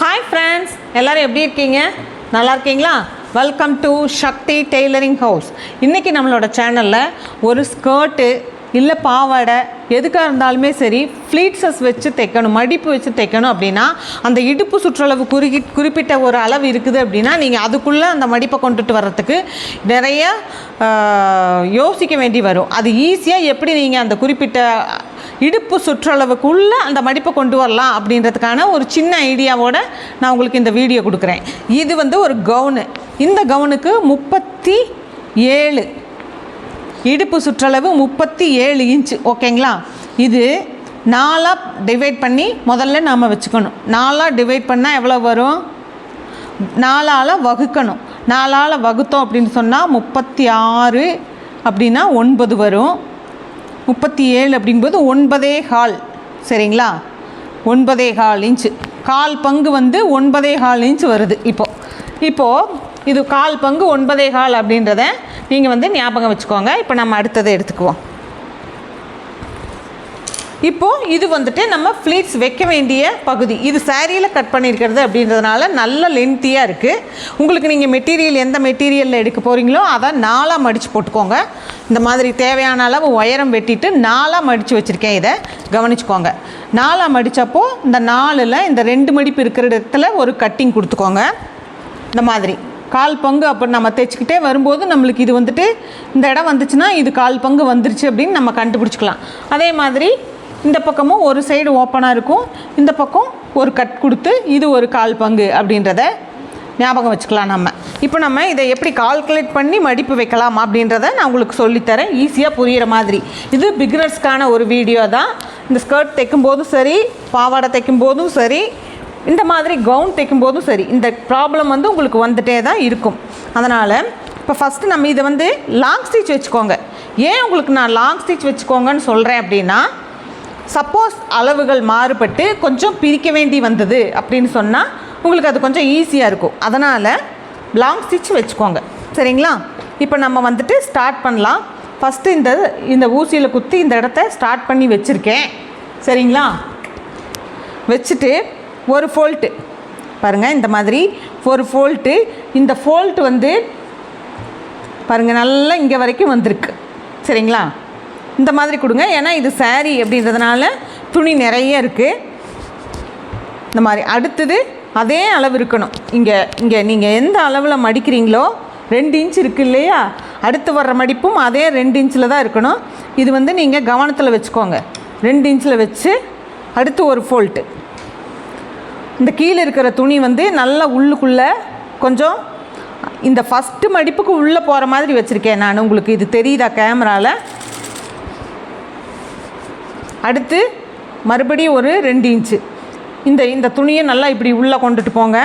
Hi friends எல்லோரும் எப்படி இருக்கீங்க? நல்லா இருக்கீங்களா? Welcome to Sakthi tailoring house இன்றைக்கி நம்மளோட சேனலில் ஒரு ஸ்கர்ட்டு இல்லை பாவாடை எதுக்காக இருந்தாலுமே சரி ஃப்ளீட்ஸஸ் வச்சு தைக்கணும் மடிப்பு வச்சு தைக்கணும் அப்படின்னா அந்த இடுப்பு சுற்றளவு குறுகி குறிப்பிட்ட ஒரு அளவு இருக்குது அப்படின்னா நீங்கள் அதுக்குள்ளே அந்த மடிப்பை கொண்டுட்டு வர்றதுக்கு நிறைய யோசிக்க வேண்டி வரும். அது ஈஸியாக எப்படி நீங்கள் அந்த குறிப்பிட்ட இடுப்பு சுற்றளவுக்குள்ளே அந்த மடிப்பை கொண்டு வரலாம் அப்படின்றதுக்கான ஒரு சின்ன ஐடியாவோட நான் உங்களுக்கு இந்த வீடியோ கொடுக்குறேன். இது வந்து ஒரு கவுனு. இந்த கவுனுக்கு முப்பத்தி ஏழு இடுப்பு சுற்றளவு முப்பத்தி ஏழு இன்ச் ஓகேங்களா இது நாலாக டிவைட் பண்ணி முதல்ல நாம் வச்சுக்கணும். நாலாக டிவைட் பண்ணால் எவ்வளோ வரும்? நாலால் வகுக்கணும். நாலால் வகுத்தோம் அப்படின்னு சொன்னால் முப்பத்தி ஆறு அப்படின்னா ஒன்பது வரும். முப்பத்தி ஏழு அப்படிங்கும்போது ஒன்பதே கால் சரிங்களா? ஒன்பதே கால் இன்ச்சு கால் பங்கு வந்து ஒன்பதே கால் இன்ச் வருது இப்போது இப்போது இது கால் பங்கு ஒன்பதே கால் அப்படின்றத நீங்கள் வந்து ஞாபகம் வச்சுக்கோங்க. இப்போ நம்ம அடுத்ததை எடுத்துக்குவோம். இப்போது இது வந்துட்டு நம்ம ஃப்ளீட்ஸ் வைக்க வேண்டிய பகுதி. இது சாரியில் கட் பண்ணியிருக்கிறது அப்படின்றதுனால நல்ல லென்த்தியாக இருக்குது உங்களுக்கு நீங்கள் மெட்டீரியல் எந்த மெட்டீரியலில் எடுக்க போகிறீங்களோ அதை நாலாக மடித்து போட்டுக்கோங்க. இந்த மாதிரி தேவையான அளவு உயரம் வெட்டிட்டு நாலாக மடித்து வச்சுருக்கேன் இதை. கவனிச்சுக்கோங்க. நாலாக மடித்தப்போ இந்த நாலில் இந்த ரெண்டு மடிப்பு இருக்கிற இடத்துல ஒரு கட்டிங் கொடுத்துக்கோங்க. இந்த மாதிரி. கால் பங்கு அப்போ நம்ம தைச்சிக்கிட்டே வரும்போது நம்மளுக்கு இது வந்துட்டு இந்த இடம் வந்துச்சுன்னா இது கால் பங்கு வந்துருச்சு அப்படின்னு நம்ம கண்டுபிடிச்சிக்கலாம். அதே மாதிரி இந்த பக்கமும் ஒரு சைடு ஓப்பனாக இருக்கும். இந்த பக்கம் ஒரு கட் கொடுத்து இது ஒரு கால் பங்கு அப்படின்றத ஞாபகம் வச்சுக்கலாம் நம்ம. இப்போ நம்ம இதை எப்படி கால்குலேட் பண்ணி மடிப்பு வைக்கலாம் அப்படின்றத நான் உங்களுக்கு சொல்லித்தரேன். ஈஸியாக புரிகிற மாதிரி. இது பிகினர்ஸ்க்கான ஒரு வீடியோ தான். இந்த ஸ்கர்ட் தைக்கும் போதும் சரி பாவாடை தைக்கும் போதும் சரி இந்த மாதிரி கவுன் தைக்கும் போதும் சரி இந்த ப்ராப்ளம் வந்து உங்களுக்கு வந்துட்டே தான் இருக்கும். அதனால் இப்போ ஃபஸ்ட்டு நம்ம இதை வந்து லாங் ஸ்டிச் வச்சுக்கோங்க. ஏன் உங்களுக்கு நான் லாங் ஸ்டிச் வச்சுக்கோங்கன்னு சொல்கிறேன் அப்படின்னா சப்போஸ் அளவுகள் மாறுபட்டு கொஞ்சம் பிரிக்க வேண்டி வந்தது அப்படின்னு சொன்னால் உங்களுக்கு அது கொஞ்சம் ஈஸியாக இருக்கும். அதனால் லாங் ஸ்டிச் வச்சுக்கோங்க. சரிங்களா? இப்போ நம்ம வந்துட்டு ஸ்டார்ட் பண்ணலாம். ஃபஸ்ட்டு இந்த இந்த ஊசியில் குத்தி இந்த இடத்த ஸ்டார்ட் பண்ணி வச்சுருக்கேன். சரிங்களா? வச்சுட்டு ஒரு ஃபோல்ட்டு பாருங்கள் இந்த மாதிரி ஒரு ஃபோல்ட்டு இந்த ஃபோல்ட் வந்து பாருங்கள் நல்லா இங்கே வரைக்கும் வந்திருக்கு. சரிங்களா? இந்த மாதிரி கொடுங்க. ஏன்னா இது சேரீ அப்படின்றதுனால துணி நிறைய இருக்குது இந்த மாதிரி. அடுத்தது அதே அளவு இருக்கணும். இங்கே இங்கே நீங்கள் எந்த அளவில் மடிக்கிறீங்களோ ரெண்டு இன்ச் இருக்கு இல்லையா? அடுத்து வர்ற மடிப்பும் அதே ரெண்டு இன்ச்சில் தான் இருக்கணும். இது வந்து நீங்கள் கவனத்தில் வச்சுக்கோங்க. ரெண்டு இன்ச்சில் வச்சு அடுத்து ஒரு ஃபோல்ட்டு இந்த கீழே இருக்கிற துணி வந்து நல்லா உள்ளுக்குள்ளே கொஞ்சம் இந்த ஃபஸ்ட்டு மடிப்புக்கு உள்ளே போகிற மாதிரி வச்சுருக்கேன் நான். உங்களுக்கு இது தெரியுதா கேமராவில் அடுத்து மறுபடியும் ஒரு ரெண்டு இன்ச்சு இந்த இந்த துணியை நல்லா இப்படி உள்ளே கொண்டுட்டு போங்க.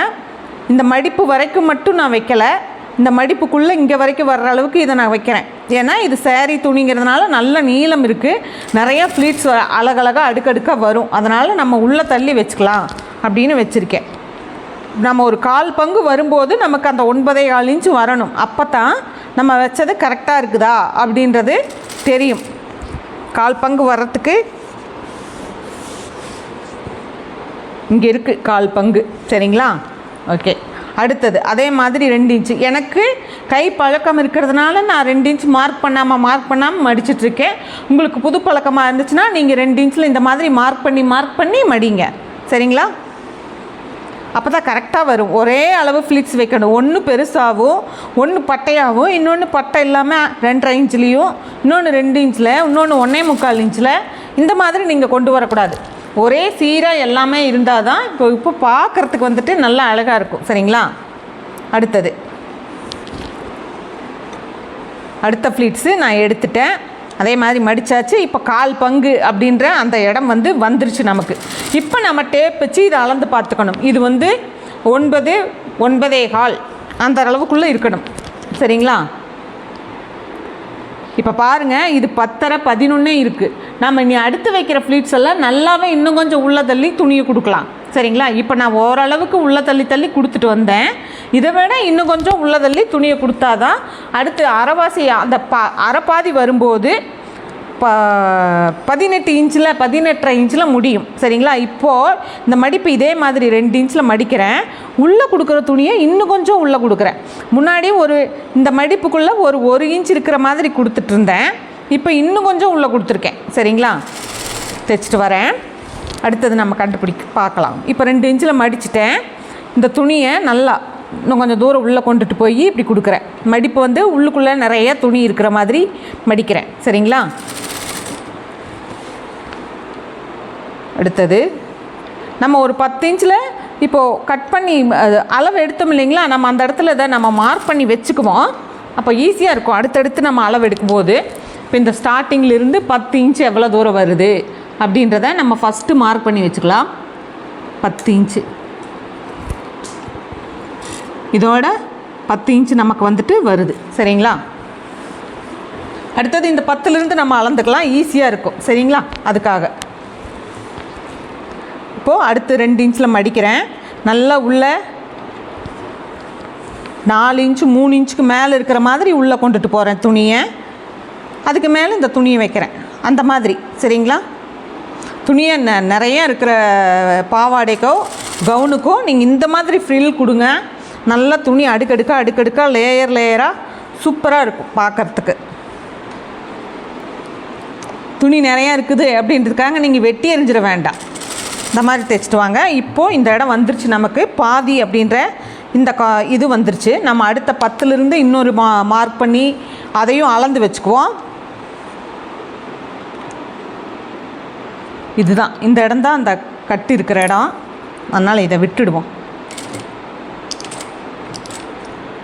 இந்த மடிப்பு வரைக்கும் மட்டும் நான் வைக்கலை. இந்த மடிப்புக்குள்ளே இங்கே வரைக்கும் வர்ற அளவுக்கு இதை நான் வைக்கிறேன். ஏன்னா இது சேரீ துணிங்கிறதுனால நல்ல நீளம் இருக்குது நிறைய ஃப்ளீட்ஸ் அழகழகாக அடுக்கடுக்காக வரும். அதனால் நம்ம உள்ளே தள்ளி வச்சுக்கலாம் அப்படின்னு வச்சுருக்கேன். நம்ம ஒரு கால் பங்கு வரும்போது நமக்கு அந்த ஒன்பதே கால் இன்ச்சு வரணும். அப்போ தான் நம்ம வச்சது கரெக்டாக இருக்குதா அப்படின்றது தெரியும். கால் பங்கு வர்றதுக்கு இங்கே இருக்குது கால் பங்கு. சரிங்களா? ஓகே. அடுத்தது அதே மாதிரி ரெண்டு இன்ச்சு எனக்கு கை பழக்கம் இருக்கிறதுனால நான் ரெண்டு இன்ச் மார்க் பண்ணாமல் மார்க் பண்ணாமல் மடிச்சிட்ருக்கேன். உங்களுக்கு புது பழக்கமாக இருந்துச்சுன்னா நீங்கள் ரெண்டு இன்ச்சில் இந்த மாதிரி மார்க் பண்ணி மார்க் பண்ணி மடிங்க. சரிங்களா? அப்போ தான் கரெக்டாக வரும். ஒரே அளவு ஃப்ளிட்ஸ் வைக்கணும். ஒன்று பெருசாகவும் ஒன்று பட்டையாகவும் இன்னொன்று பட்டை இல்லாமல் ரெண்டரை இன்ச்லேயும் இன்னொன்று ரெண்டு இன்ச்சில் இன்னொன்று ஒன்றே முக்கால் இன்ச்சில் இந்த மாதிரி நீங்கள் கொண்டு வரக்கூடாது. ஒரே சீராக எல்லாமே இருந்தால் தான் இப்போ இப்போ பார்க்குறதுக்கு வந்துட்டு நல்லா அழகாக இருக்கும். சரிங்களா? அடுத்தது. அடுத்த ஃப்ளீட்ஸு நான் எடுத்துட்டேன். அதே மாதிரி மடித்தாச்சு இப்போ கால் பங்கு அப்படின்ற அந்த இடம் வந்து வந்துருச்சு நமக்கு. இப்போ நம்ம டேப் வச்சு இதை அளந்து பார்த்துக்கணும். இது வந்து ஒன்பது ஒன்பதே கால். அந்த அளவுக்குள்ளே இருக்கணும். சரிங்களா? இப்போ பாருங்கள் இது பத்தரை பதினொன்னே இருக்குது நம்ம இனி அடுத்து வைக்கிற ஃப்ளீட்ஸ் எல்லாம் நல்லாவே இன்னும் கொஞ்சம் உள்ள தள்ளி துணியை கொடுக்கலாம். சரிங்களா? இப்போ நான் ஓரளவுக்கு உள்ள தள்ளி தள்ளி கொடுத்துட்டு வந்தேன். இதை விட இன்னும் கொஞ்சம் உள்ள தள்ளி துணியை கொடுத்தாதான் அடுத்து அரைவாசி அந்த பா அரைப்பாதி வரும்போது ப பதினெட்டு இன்ச்சில் பதினெட்டரை இன்ச்சில் முடியும். சரிங்களா? இப்போது இந்த மடிப்பு இதே மாதிரி ரெண்டு இன்ச்சில் மடிக்கிறேன். உள்ளே கொடுக்குற துணியை இன்னும் கொஞ்சம் உள்ளே கொடுக்குறேன். முன்னாடி ஒரு இந்த மடிப்புக்குள்ளே ஒரு ஒரு இன்ச் இருக்கிற மாதிரி கொடுத்துட்டு இருந்தேன் இப்போ இன்னும் கொஞ்சம் உள்ளே கொடுத்துருக்கேன். சரிங்களா? தைச்சிட்டு வரேன். அடுத்தது நம்ம கண்டுபிடிக்க பார்க்கலாம். இப்போ ரெண்டு இன்ச்சில் மடிச்சிட்டேன். இந்த துணியை நல்லா இன்னும் கொஞ்சம் தூரம் உள்ளே கொண்டுட்டு போய் இப்படி கொடுக்குறேன். மடிப்பு வந்து உள்ளுக்குள்ளே நிறைய துணி இருக்கிற மாதிரி மடிக்கிறேன். சரிங்களா? அடுத்தது நம்ம ஒரு பத்து இன்ச்சில் இப்போது கட் பண்ணி அளவு எடுத்தோம் இல்லைங்களா? நம்ம அந்த இடத்துல இதை நம்ம மார்க் பண்ணி வச்சுக்குவோம். அப்போ ஈஸியாக இருக்கும். அடுத்தடுத்து நம்ம அளவு எடுக்கும்போது இப்போ இந்த ஸ்டார்டிங்லேருந்து பத்து இன்ச்சு எவ்வளோ தூரம் வருது? அப்படின்றத நம்ம ஃபஸ்ட்டு மார்க் பண்ணி வச்சுக்கலாம். பத்து இன்ச்சு இதோட பத்து இன்ச்சு நமக்கு வந்துட்டு வருது. சரிங்களா? அடுத்தது இந்த பத்துலேருந்து நம்ம அளந்துக்கலாம். ஈஸியாக இருக்கும். சரிங்களா? அதுக்காக. இப்போது அடுத்து ரெண்டு இன்ச்சில் மடிக்கிறேன். நல்லா உள்ள நாலு இன்ச்சு மூணு இன்ச்சுக்கு மேலே இருக்கிற மாதிரி உள்ளே கொண்டுட்டு போகிறேன் துணியை. அதுக்கு மேலே இந்த துணியை வைக்கிறேன். அந்த மாதிரி சரிங்களா? துணியை ந நிறைய இருக்கிற பாவாடைக்கோ கவுனுக்கோ நீங்கள் இந்த மாதிரி ஃப்ரில் கொடுங்க. நல்லா துணி அடுக்கடுக்கா அடுக்கடுக்காக லேயர் லேயராக சூப்பராக இருக்கும் பார்க்குறதுக்கு துணி நிறையா இருக்குது அப்படின்றதுக்காக நீங்கள் வெட்டி எறிஞ்சிட வேண்டாம். இந்த மாதிரி தைச்சிட்டு வாங்க. இப்போது இந்த இடம் வந்துருச்சு நமக்கு. பாதி அப்படின்ற இந்த கா இது வந்துருச்சு. நம்ம அடுத்த பத்துலேருந்து இன்னொரு மா மார்க் பண்ணி அதையும் அளந்து வச்சுக்குவோம். இதுதான். இந்த இடம் தான் அந்த கட்டு இருக்கிற இடம். அதனால் இதை விட்டுடுவோம்.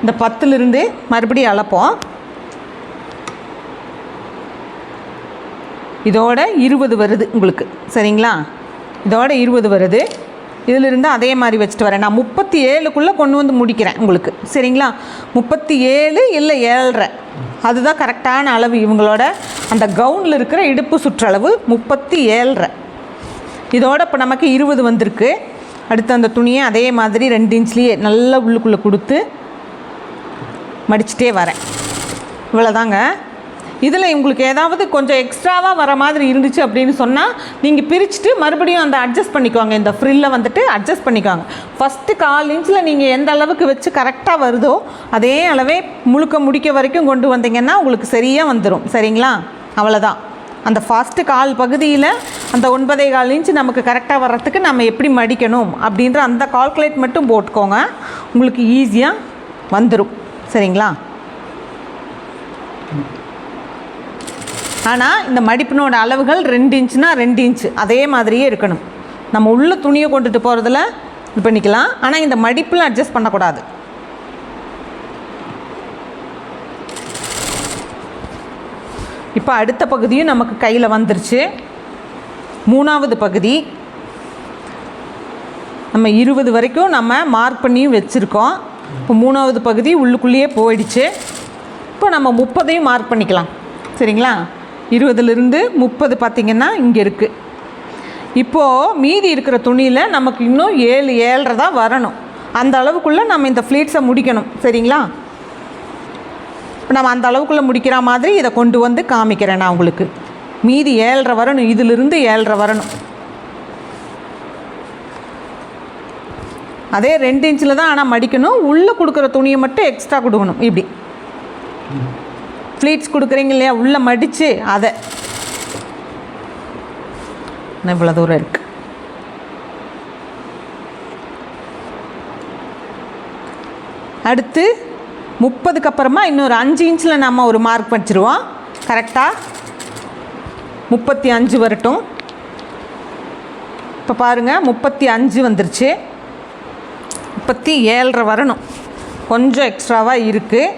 இந்த பத்துலேருந்து மறுபடியும் அளப்போம். இதோட இருபது வருது உங்களுக்கு. சரிங்களா? இதோட இருபது வருது. இதிலிருந்து அதே மாதிரி வச்சுட்டு வரேன். நான் முப்பத்தி ஏழுக்குள்ளே கொண்டு வந்து முடிக்கிறேன் உங்களுக்கு. சரிங்களா? முப்பத்தி ஏழு இல்லை ஏழரை. அதுதான் கரெக்டான அளவு இவங்களோட அந்த கவுனில் இருக்கிற இடுப்பு சுற்றளவு முப்பத்தி ஏழரை இதோட இப்போ நமக்கு இருபது வந்திருக்கு. அடுத்து அந்த துணியை அதே மாதிரி ரெண்டு இன்ச்லேயே நல்லா உள்ளுக்குள்ளே கொடுத்து மடிச்சிட்டே வரேன். இவ்வளோதாங்க இதில் உங்களுக்கு ஏதாவது கொஞ்சம் எக்ஸ்ட்ராவாக வர மாதிரி இருந்துச்சு அப்படின்னு சொன்னால் நீங்கள் பிரிச்சுட்டு மறுபடியும் அந்த அட்ஜஸ்ட் பண்ணிக்கோங்க. இந்த ஃப்ரில்லை வந்துட்டு அட்ஜஸ்ட் பண்ணிக்கோங்க. ஃபஸ்ட்டு கால் இன்ச்சில் நீங்கள் எந்த அளவுக்கு வச்சு கரெக்டாக வருதோ அதே அளவே முழுக்க முடிக்க வரைக்கும் கொண்டு வந்தீங்கன்னா உங்களுக்கு சரியாக வந்துடும் சரிங்களா? அவ்வளோதான் அந்த ஃபஸ்ட்டு கால் பகுதியில் அந்த ஒன்பதே கால் இன்ச்சு நமக்கு கரெக்டாக வர்றதுக்கு நம்ம எப்படி மடிக்கணும் அப்படின்ற அந்த கால்குலேட் மட்டும் போட்டுக்கோங்க. உங்களுக்கு ஈஸியாக வந்துடும் சரிங்களா? ஆனால் இந்த மடிப்பினோட அளவுகள் ரெண்டு இன்ச்சுனா ரெண்டு இன்ச்சு. அதே மாதிரியே இருக்கணும். நம்ம உள்ள துணியை கொண்டுட்டு போகிறதுல இது பண்ணிக்கலாம். ஆனால் இந்த மடிப்பில் அட்ஜஸ்ட் பண்ணக்கூடாது. இப்போ அடுத்த பகுதியும் நமக்கு கையில் வந்துருச்சு. மூணாவது பகுதி. நம்ம இருபது வரைக்கும் நம்ம மார்க் பண்ணியும் வச்சுருக்கோம். இப்போ மூணாவது பகுதி உள்ளுக்குள்ளேயே போயிடுச்சு. இப்போ நம்ம முப்பதையும் மார்க் பண்ணிக்கலாம். சரிங்களா? இருபதுலேருந்து முப்பது பார்த்திங்கன்னா இங்கே இருக்குது இப்போது மீதி இருக்கிற துணியில் நமக்கு இன்னும் ஏழு ஏழரை தான் வரணும். அந்த அளவுக்குள்ளே நம்ம இந்த ஃப்ளீட்ஸை முடிக்கணும். சரிங்களா? இப்போ நம்ம அந்த அளவுக்குள்ளே முடிக்கிற மாதிரி இதை கொண்டு வந்து காமிக்கிறேன் நான் உங்களுக்கு. மீதி ஏழரை வரணும். இதிலிருந்து ஏழரை வரணும். அதே ரெண்டு இன்ச்சில் தான் ஆனால் மடிக்கணும். உள்ளே கொடுக்குற துணியை மட்டும் எக்ஸ்ட்ரா கொடுக்கணும். இப்படி. ஃப்ளீட்ஸ் கொடுக்குறீங்க இல்லையா? உள்ளே மடித்து அதை. இவ்வளோ தூரம் இருக்குது அடுத்து முப்பதுக்கு அப்புறமா இன்னொரு அஞ்சு இன்ச்சில் நம்ம ஒரு மார்க் வச்சுருவோம். கரெக்டாக முப்பத்தி அஞ்சு வரட்டும். இப்போ பாருங்கள் முப்பத்தி அஞ்சு வந்துருச்சு. முப்பத்தி ஏழரை வரணும். கொஞ்சம் எக்ஸ்ட்ராவாக இருக்குது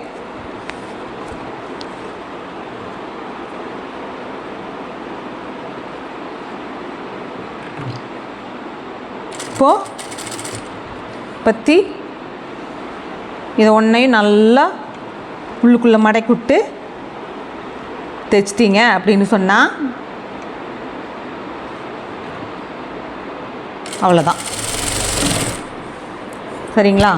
இப்போது பற்றி இதை ஒன்றையும் நல்லா உள்ளுக்குள்ளே மடக்கி விட்டு தைச்சிட்டிங்க அப்படின்னு சொன்னால் அவ்வளோதான் சரிங்களா?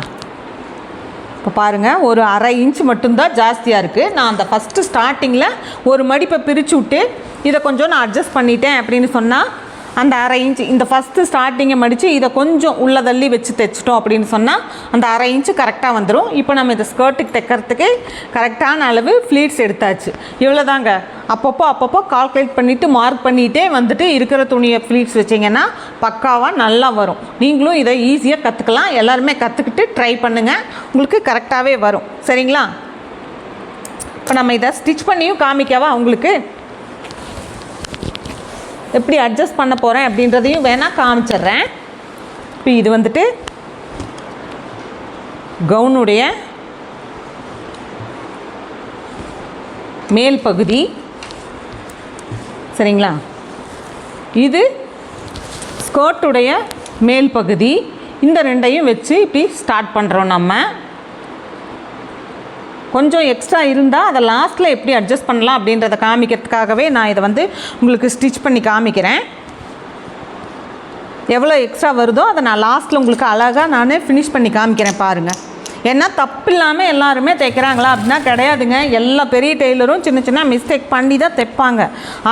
இப்போ பாருங்கள் ஒரு அரை இன்ச் மட்டும்தான் ஜாஸ்தியாக இருக்குது நான் அந்த ஃபஸ்ட்டு ஸ்டார்டிங்கில் ஒரு மடிப்பை பிரித்து விட்டு இதை கொஞ்சம் நான் அட்ஜஸ்ட் பண்ணிட்டேன் அப்படின்னு சொன்னால் அந்த அரை இன்ச்சு இந்த ஃபஸ்ட்டு ஸ்டார்டிங்கை மடித்து இதை கொஞ்சம் உள்ளே தள்ளி வச்சு தைச்சிட்டோம் அப்படின்னு சொன்னால் அந்த அரை இன்ச்சு கரெக்டாக வந்துடும் இப்போ நம்ம இந்த ஸ்கர்ட்டுக்கு தைக்கிறதுக்கு கரெக்டான அளவு ஃப்ளீட்ஸ் எடுத்தாச்சு. இவ்வளோதாங்க அப்பப்போ அப்பப்போ கால்குலேட் பண்ணிவிட்டு மார்க் பண்ணிகிட்டே வந்துட்டு இருக்கிற துணியை ஃப்ளீட்ஸ் வச்சிங்கன்னா பக்காவாக நல்லா வரும். நீங்களும் இதை ஈஸியாக கற்றுக்கலாம் எல்லாருமே கற்றுக்கிட்டு ட்ரை பண்ணுங்கள் உங்களுக்கு கரெக்டாகவே வரும். சரிங்களா? இப்போ நம்ம இதை ஸ்டிச் பண்ணியும் காமிக்கவா உங்களுக்கு? எப்படி அட்ஜஸ்ட் பண்ண போகிறேன் அப்படின்றதையும் வேணால் காமிச்சிட்றேன். இப்போ இது வந்துட்டு கவுனுடைய மேல் பகுதி. சரிங்களா? இது ஸ்கர்ட்டுடைய மேல் பகுதி. இந்த ரெண்டையும் வச்சு இப்படி ஸ்டார்ட் பண்ணுறோம் நம்ம. கொஞ்சம் எக்ஸ்ட்ரா இருந்தால் அதை லாஸ்ட்டில் எப்படி அட்ஜஸ்ட் பண்ணலாம் அப்படின்றத காமிக்கிறதுக்காகவே நான் இதை வந்து உங்களுக்கு ஸ்டிச் பண்ணி காமிக்கிறேன். எவ்வளோ எக்ஸ்ட்ரா வருதோ அதை நான் லாஸ்ட்டில் உங்களுக்கு அழகாக நான் ஃபினிஷ் பண்ணி காமிக்கிறேன் பாருங்கள் ஏன்னா தப்பு இல்லாமல் எல்லாருமே தைக்கிறாங்களா? அப்படின்னா கிடையாதுங்க. எல்லா பெரிய டெய்லரும் சின்ன சின்ன மிஸ்டேக் பண்ணி தான் தைப்பாங்க.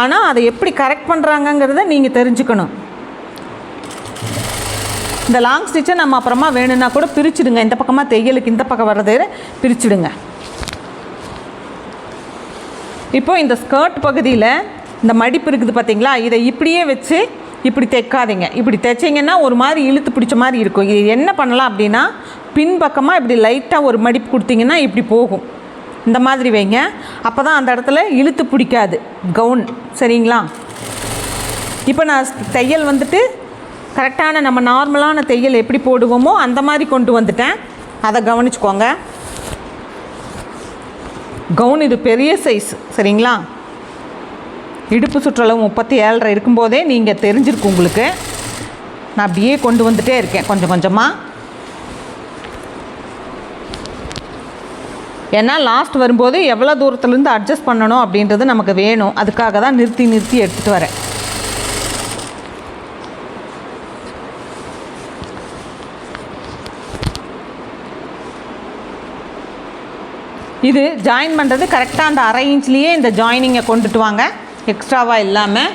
ஆனால் அதை எப்படி கரெக்ட் பண்ணுறாங்கங்கிறத நீங்கள் தெரிஞ்சுக்கணும். இந்த லாங் ஸ்டிச்சை நம்ம அப்புறமா வேணும்னா கூட பிரிச்சுடுங்க. இந்த பக்கமாக தையலுக்கு இந்த பக்கம் வர்றது பிரிச்சுடுங்க. இப்போ இந்த ஸ்கர்ட் பகுதியில் இந்த மடிப்பு இருக்குது பார்த்தீங்களா இதை இப்படியே வச்சு இப்படி தைக்காதீங்க. இப்படி தைச்சிங்கன்னா ஒரு மாதிரி இழுத்து பிடிச்ச மாதிரி இருக்கும். இது என்ன பண்ணலாம் அப்படின்னா பின்பக்கமாக இப்படி லைட்டாக ஒரு மடிப்பு கொடுத்தீங்கன்னா இப்படி போகும். இந்த மாதிரி வைங்க. அப்போ தான் அந்த இடத்துல இழுத்து பிடிக்காது. கவுன் சரிங்களா? இப்போ நான் தையல் வந்துட்டு கரெக்டான நம்ம நார்மலான தையல் எப்படி போடுவோமோ அந்த மாதிரி கொண்டு வந்துட்டேன். அதை கவனிச்சுக்கோங்க. கவுன் இது பெரிய சைஸ் சரிங்களா? இடுப்பு சுற்றளவு முப்பத்தி ஏழரை இருக்கும்போதே நீங்கள் தெரிஞ்சிருக்கு உங்களுக்கு. நான் அப்படியே கொண்டு வந்துகிட்டே இருக்கேன் கொஞ்சம் கொஞ்சமாக ஏன்னா லாஸ்ட் வரும்போது எவ்வளோ தூரத்துலேருந்து அட்ஜஸ்ட் பண்ணணும் அப்படின்றது நமக்கு வேணும். அதுக்காக தான் நிறுத்தி நிறுத்தி எடுத்துகிட்டு வரேன். இது ஜாயின் பண்ணுறது கரெக்டாக அந்த அரை இன்ச்லேயே இந்த ஜாயினிங்கை கொண்டுட்டு வாங்க. எக்ஸ்ட்ராவாக இல்லாமல்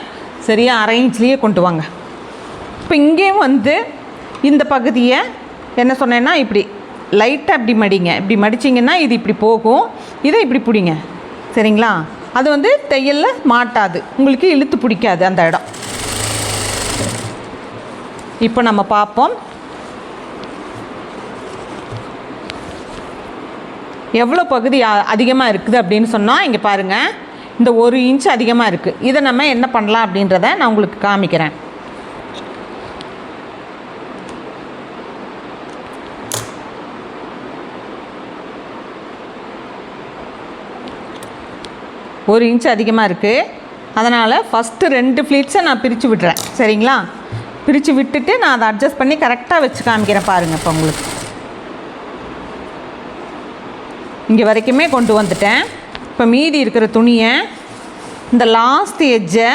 சரியாக அரை இன்ச்லேயே கொண்டு வாங்க. இப்போ இங்கேயும் வந்து இந்த பகுதியை என்ன சொன்னேன்னா இப்படி லைட்டாக இப்படி மடிங்க. இப்படி மடிச்சிங்கன்னா இது இப்படி போகும். இதை இப்படி பிடிங்க. சரிங்களா? அது வந்து தையலில் மாட்டாது. உங்களுக்கு இழுத்து பிடிக்காது அந்த இடம். இப்போ நம்ம பார்ப்போம். எவ்வளோ பகுதி அதிகமாக இருக்குது அப்படின்னு சொன்னால் இங்கே பாருங்கள் இந்த ஒரு இன்ச் அதிகமாக இருக்குது இதை நம்ம என்ன பண்ணலாம் அப்படின்றத நான் உங்களுக்கு காமிக்கிறேன். ஒரு இன்ச் அதிகமாக இருக்குது அதனால் ஃபஸ்ட்டு ரெண்டு ஃப்ளீட்ஸை நான் பிரித்து விடுறேன் சரிங்களா? பிரித்து விட்டுட்டு நான் அதை அட்ஜஸ்ட் பண்ணி கரெக்டாக வச்சு காமிக்கிறேன் பாருங்கள் இப்போ உங்களுக்கு. இங்கே வரைக்குமே கொண்டு வந்துட்டேன். இப்போ மீதி இருக்கிற துணியை இந்த லாஸ்ட் எஜ்ஜை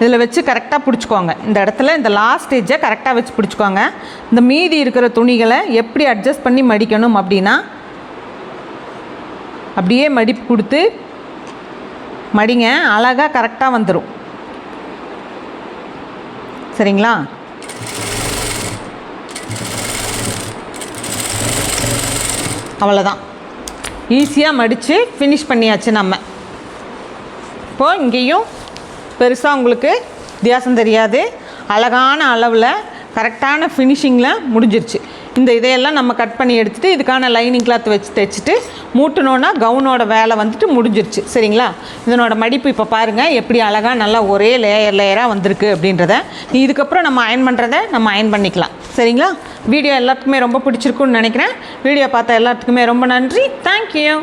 இதில் வச்சு கரெக்டாக பிடிச்சிக்கோங்க. இந்த இடத்துல இந்த லாஸ்ட் எஜ்ஜை கரெக்டாக வச்சு பிடிச்சிக்கோங்க. இந்த மீதி இருக்கிற துணிகளை எப்படி அட்ஜஸ்ட் பண்ணி மடிக்கணும் அப்படின்னா அப்படியே மடிப்பு கொடுத்து மடிங்க அழகாக கரெக்டாக வந்துடும் சரிங்களா? அவ்வளோதான் ஈஸியாக மடித்து ஃபினிஷ் பண்ணியாச்சு நம்ம. இப்போது இங்கேயும் பெருசாக உங்களுக்கு வித்தியாசம் தெரியாது. அழகான அளவில் கரெக்டான ஃபினிஷிங்கில் முடிஞ்சிருச்சு. இந்த இதையெல்லாம் நம்ம கட் பண்ணி எடுத்துகிட்டு இதுக்கான லைனிங் கிளாத் வச்சு தைச்சிட்டு மூட்டணுன்னா கவுனோட வேலை வந்துட்டு முடிஞ்சிருச்சு. சரிங்களா? இதனோட மடிப்பு இப்போ பாருங்கள் எப்படி அழகாக நல்லா ஒரே லேயர் லேயராக வந்திருக்கு அப்படின்றத. நீ இதுக்கப்புறம் நம்ம அயன் பண்ணுறத நம்ம அயன் பண்ணிக்கலாம். சரிங்களா? வீடியோ எல்லாத்துக்குமே ரொம்ப பிடிச்சிருக்குன்னு நினைக்கிறேன். வீடியோ பார்த்த எல்லாத்துக்குமே ரொம்ப நன்றி. தேங்க்யூ